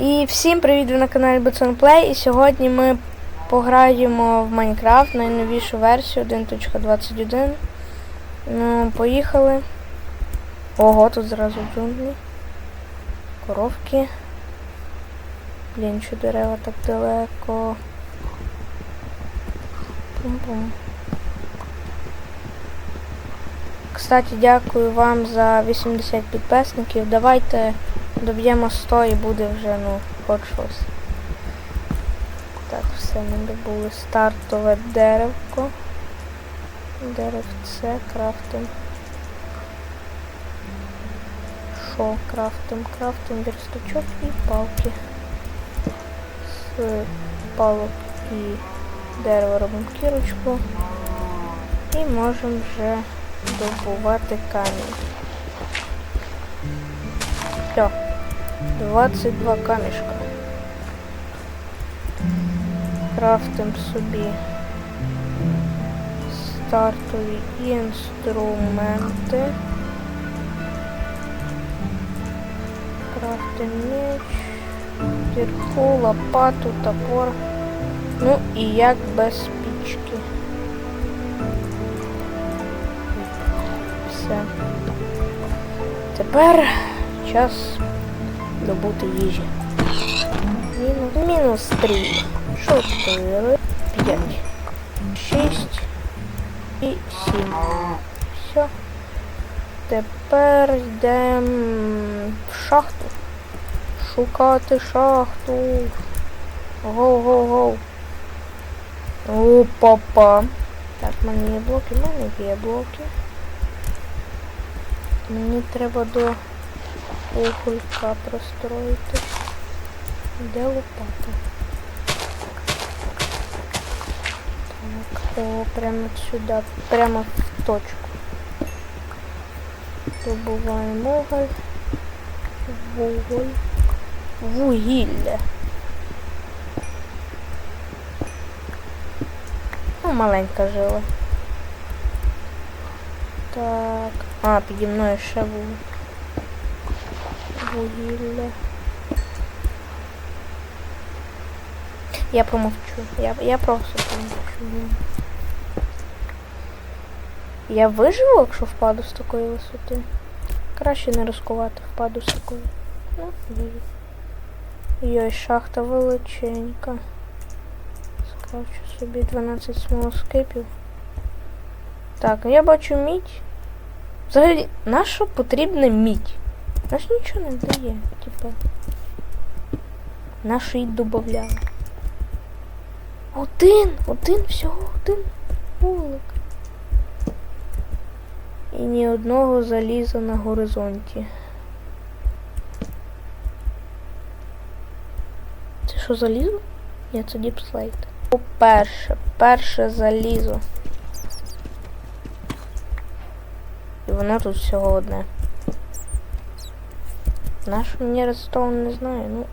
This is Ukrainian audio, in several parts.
І всім привіт ви на каналі Butson Play. І сьогодні ми пограємо в Майнкрафт найновішу версію 1.21. Ну, поїхали. Ого, тут зразу джунглі. Коровки. Блін, що дерева так далеко. Пум-пум. Кстати, дякую вам за 80 підписників. Давайте доб'ємо 100 і буде вже, ну, хоч щось. Так, все, ми добули стартове деревко. Деревце, крафтим. Що крафтим? Крафтим верстачок і палки. З палок і дерева робимо кірочку. І можемо вже добувати камінь. Все. 22 камішка. Крафтим собі стартові інструменти. Крафтим меч, кірку, лопату, топор. Ну і як без пічки. Все. Тепер час добути їжі. Мінус, мінус 3, 4, 5, 6 і 7. Все. Тепер йдемо в шахту. Шукати шахту. Гоу-гоу-гоу. Опа-па. Так, в мене є блоки, в мене є блоки. Мені треба до уголька простроїти. Де лопата? Так, о, прямо сюди, прямо в точку. Добуваємо уголь. Вуголь. Вугілля. Ну, маленька жила. Так. А, піді мною ще було. Вугілля. Я промовчу. Я, я просто промовчу. Я виживу, якщо впаду з такої висоти. Краще не ризикувати, впаду з такої. Ну. Йой, шахта величенька. Скрафчу собі 12 смолоскипів. Так, я бачу мідь. Взагалі, на що потрібна мідь? Наш нічого не дає, типа. Нашу її додавали. Один, один, всього один вулик. І ні одного заліза на горизонті. Це що залізо? Ні, це діпслейт. По-перше, перше залізо. І воно тут всього одне. Наш мені Редстоун не знаю, ну.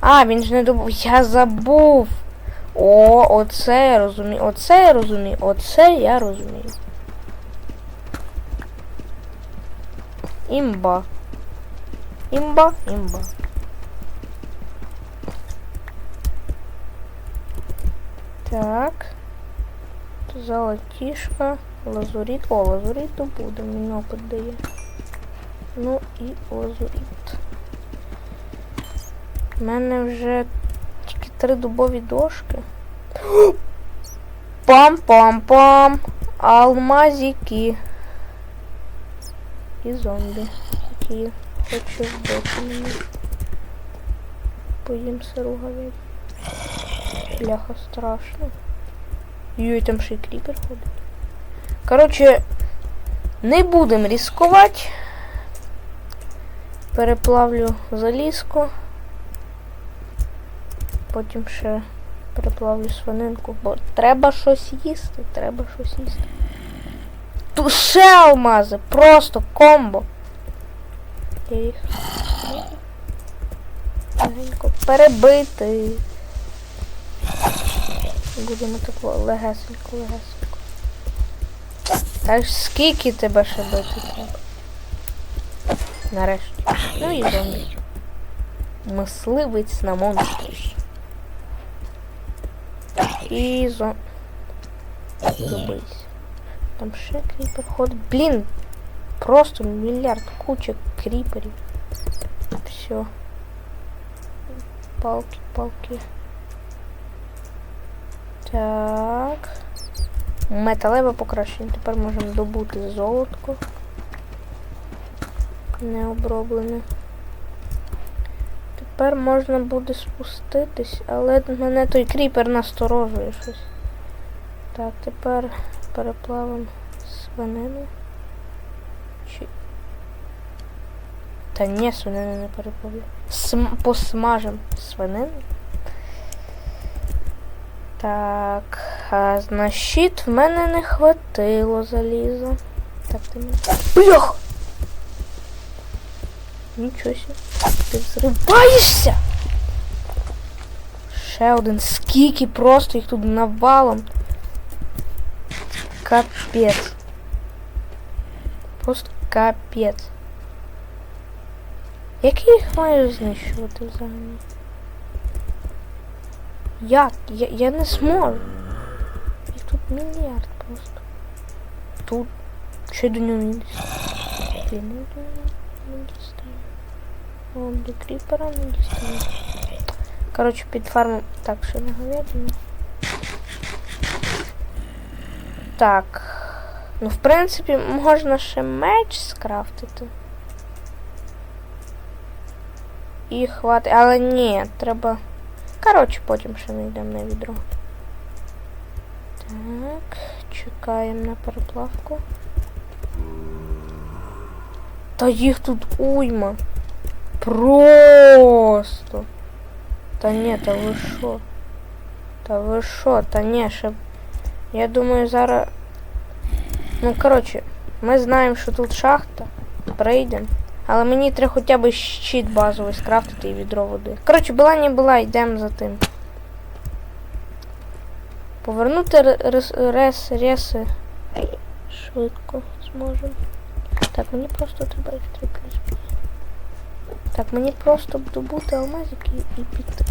А, він ж не добув. Я забув. О, оце я розумію. Оце я розумію. Оце я розумію. Імба. Імба, імба. Так. Золотішка. Лазуріт. О, лазуріт то буде, мені опит дає. Ну і лазуріт. У мене вже тільки три дубові дошки. Пам-пам-пам! Алмазики. І зомбі. Які хочу вбити мені. Поїм сиру. Бляха страшно. Йой, там ще й кріпер ходить. Коротше, не будемо ризикувати. Переплавлю залізку. Потім ще переплавлю свининку, бо треба щось їсти, треба щось їсти. Тут алмази, просто комбо. Я їх легенько перебити. Будемо так легесенько, легесенько. Та ж скільки тебе ще бити треба? Нарешті. Ну і зомбі. Мисливець на монстрів. І зо... Добись. Там ще кріпер ходить. Блін! Просто мільярд куча кріперів. Все. Палки, палки. Так. Металеве покращення. Тепер можемо добути золотко. Не оброблене. Тепер можна буде спуститись, але мене той кріпер насторожує щось. Так, тепер переплавимо свинину. Чи... Та ні, свинину не переплавлю. См... Посмажем свинину. Так, а на щит в мене не хватило заліза. Так, ти не. Блях! Нічого себе. Ти взриваєшся! Ще. Скільки просто їх тут навалом. Капець. Просто капець. Як я їх маю знищувати взагалі? Як? Я, я не зможу. Їх тут мільярд просто. Тут. Ще до нього не дістаю. Ну, до кріпера не дістаю. Коротше, під фармом. Так, ще не говядину. Так. Ну, в принципі, можна ще меч скрафтити. І хватить. Але ні, треба. Коротше, потім ще не йдемо на відро. Так, чекаємо на переплавку. Та їх тут уйма. Просто. Та ні, та ви що? Та ви що? Та ні, ще. Я думаю, зараз. Ну, коротше, ми знаємо, що тут шахта. Прийдемо. Але мені треба хоча б щит базовий скрафтити і відро води. Коротше, була не була, йдемо за тим. Повернути рес, рес, реси. Швидко зможемо. Так, мені просто треба їх 3 плюс Так, мені просто добути алмазики і піти.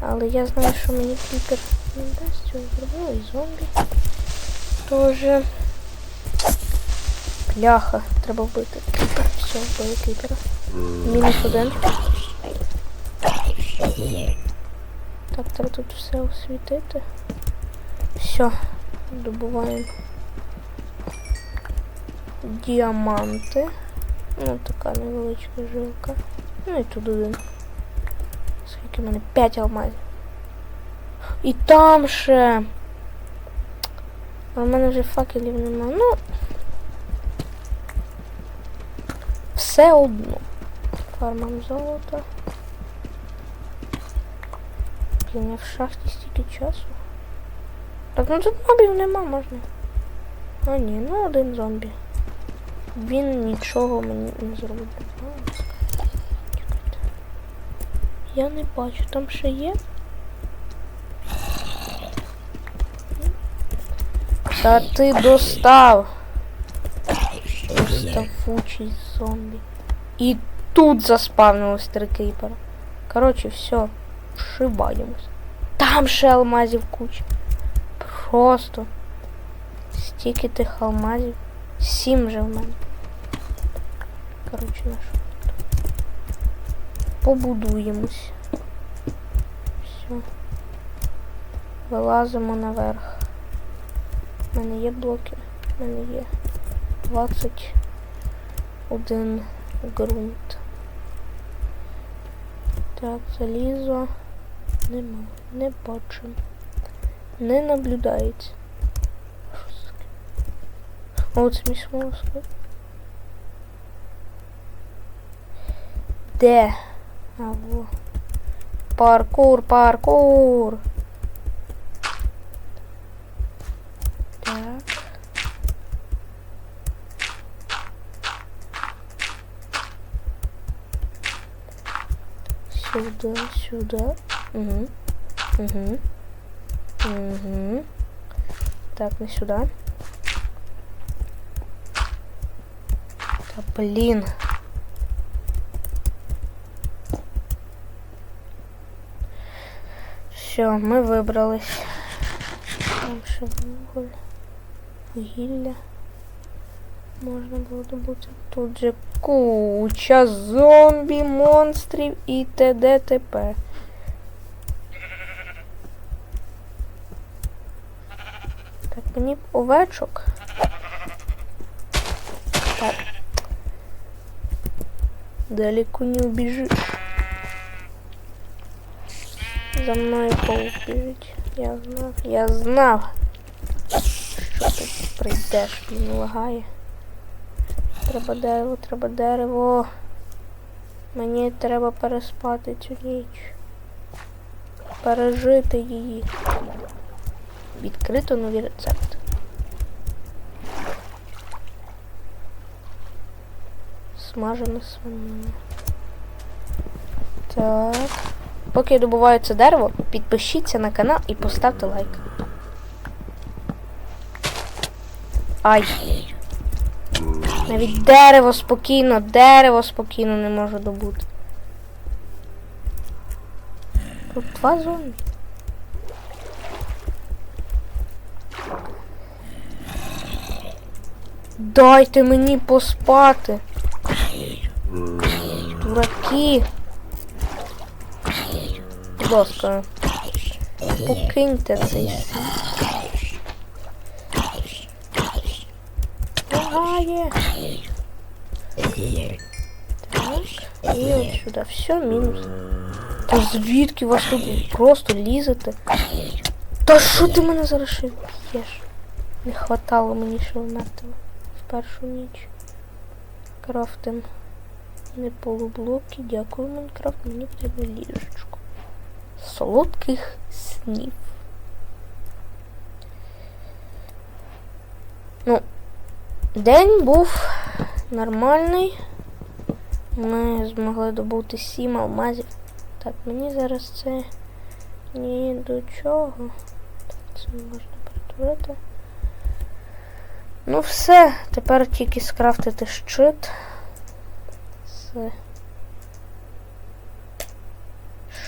Але я знаю, що мені кліпер не дасть цього зробила і зомбі. Тоже. Пляха, треба вбити. Кліпер. Все, вбили кліпера. Мінус один. Так, треба тут все освітити. Все, добуваємо. Діаманти. Ну, така невеличка жилка. Ну і тут один. Скільки в мене? 5 алмазів. І там ще. А в мене вже факелів нема. Ну. Все одно. Фармам золото. Блін, я в шахті стільки часу. Так, ну тут мобів нема, можна. А ні, ну один зомбі. Він нічого мені не зробить. Я не бачу, там ще є. Та ти достав. Доставучий зомбі. І тут заспавнилось три кріпера. Коротше, все. Вшибаємось. Там ще алмазів куча. Просто. Стільки тих алмазів. Сім вже в мене. Коротше, наш. Побудуємось. Все. Вилазимо наверх. У мене є блоки. У мене є 21 ґрунт. Так, залізо. Нема. Не бачимо. Не наблюдається. Що таке? О, це мій смолоскоп. Де? А, во. Паркур, паркур. Так. Сюда, сюда. Угу. Угу. Угу. Так, не сюда. Да блин. Все, ми вибрались. Там ще вуголь, вугілля. Можна було добути. Тут же куча зомбі, монстрів і т.д. т.п. Так, б овечок. Так. Далеко не убежишь. За мною паук біжить. Я знав. Я знав. Що ти прийдеш, він лагає. Треба дерево, треба дерево. Мені треба переспати цю ніч. Пережити її. Відкрито нові рецепти. Смажена свинина. Так. Поки я добуваю це дерево, підпишіться на канал і поставте лайк. Ай. Навіть дерево спокійно, дерево спокійно не можу добути. Тут два зомбі. Дайте мені поспати. Дураки. Будь ласка. Покиньте цей світ. Лагає. Так. І от сюди. Все, мінус. Та звідки вас тут просто лізете? Та що ти мене зараз ще? Не хватало мені ще вмерти в першу ніч. Крафтим. Не полублоки. Дякую, Майнкрафт. Мені потрібно ліжечку. Солодких снів. Ну, день був нормальний. Ми змогли добути сім алмазів. Так, мені зараз це ні до чого. Так, це можна перетворити. Ну все, тепер тільки скрафтити щит. З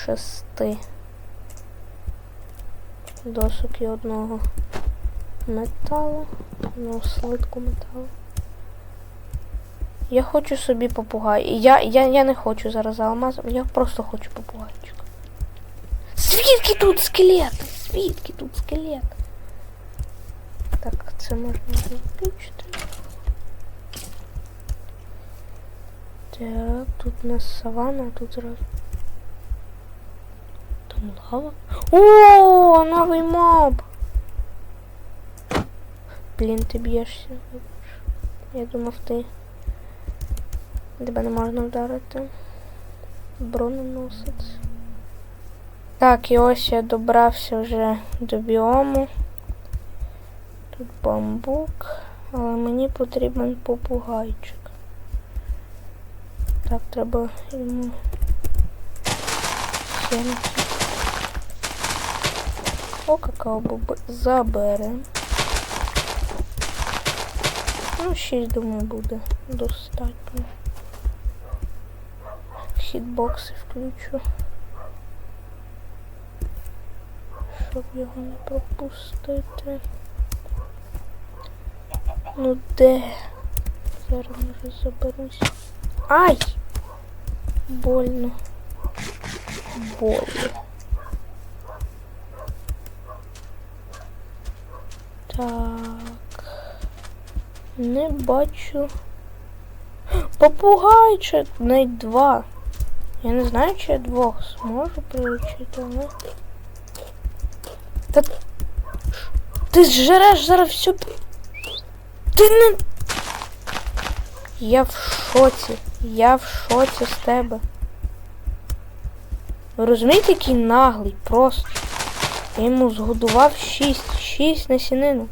шести досок і одного металу. Ну, слитку металу. Я хочу собі попугай. Я, я, я не хочу зараз за алмазом, я просто хочу попугайчика. Звідки тут скелети? Звідки тут скелет? Так, це можна виключити. Так, тут у нас савана, а тут зразу. Там лава. О, новий моб! Блін, ти б'єшся. Я думав, ти. Тебе не можна вдарити. Броненосець. Так, і ось я добрався вже до біому. Тут бамбук, але мені потрібен попугайчик. Так, треба йому сімки. О, какао боби заберем. Ну, 6, думаю, буде достатньо. Хітбокси включу. Щоб його не пропустити. Ну де? Зараз може заберусь. Ай! Больно. Больно. Так. Не бачу. Попугайчик, навіть два. Я не знаю, чи я двох зможу приручити, але... Та... Ти зжереш зараз всю... Ти не... Я в шоці. Я в шоці з тебе. Ви розумієте, який наглий просто. Я йому згодував шість. Шість насінинок.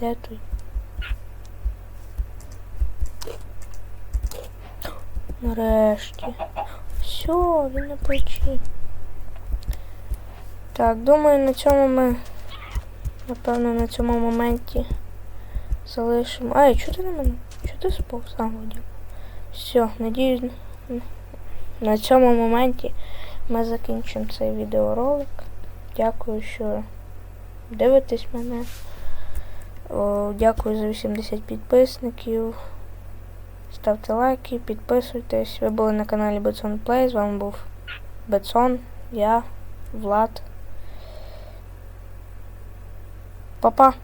Де той? Нарешті. Все, він на плечі. Так, думаю, на цьому ми, напевно, на цьому моменті залишимо. Ай, чого ти на мене? Чого ти сповз? А, Водя. Все, надіюсь, на цьому моменті ми закінчимо цей відеоролик. Дякую, що дивитесь мене. Дякую за 80 підписників. Ставте лайки, підписуйтесь. Ви були на каналі Бетсон Плей. З вами був Бетсон, я, Влад. Па-па!